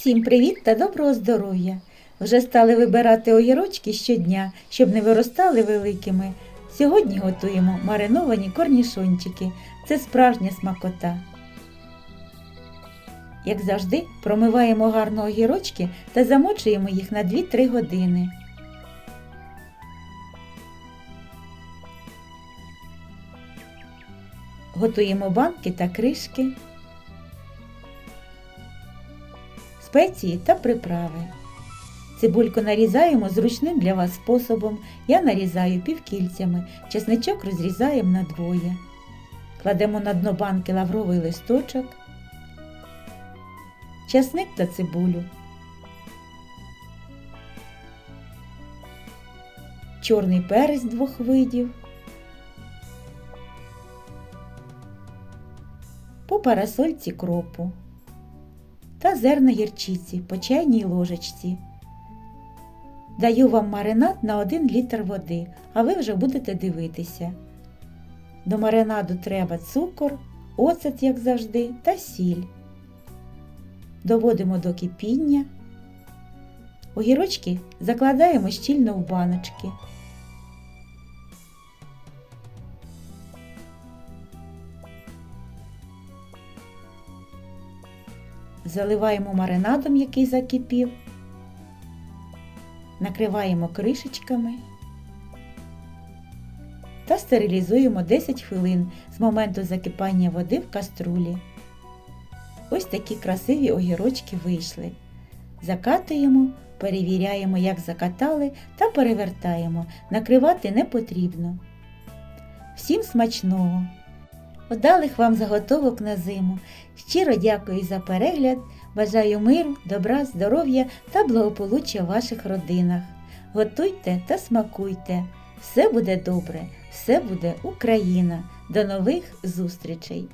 Усім привіт та доброго здоров'я! Вже стали вибирати огірочки щодня, щоб не виростали великими. Сьогодні готуємо мариновані корнішончики. Це справжня смакота. Як завжди, промиваємо гарно огірочки та замочуємо їх на 2-3 години. Готуємо банки та кришки. Спеції та приправи. Цибульку нарізаємо зручним для вас способом. Я нарізаю півкільцями, чесничок розрізаємо на двоє. Кладемо на дно банки лавровий листочок, чесник та цибулю. Чорний перець двох видів. По парасольці кропу та зерна гірчиці по чайній ложечці. Даю вам маринад на 1 літр води, а ви вже будете дивитися. До маринаду треба цукор, оцет, як завжди, та сіль. Доводимо до кипіння. Огірочки закладаємо щільно в баночки. Заливаємо маринадом, який закипів, накриваємо кришечками та стерилізуємо 10 хвилин з моменту закипання води в каструлі. Ось такі красиві огірочки вийшли. Закатуємо, перевіряємо, як закатали, та перевертаємо. Накривати не потрібно. Всім смачного! Вдалих вам заготовок на зиму. Щиро дякую за перегляд. Бажаю миру, добра, здоров'я та благополуччя в ваших родинах. Готуйте та смакуйте. Все буде добре, все буде Україна. До нових зустрічей!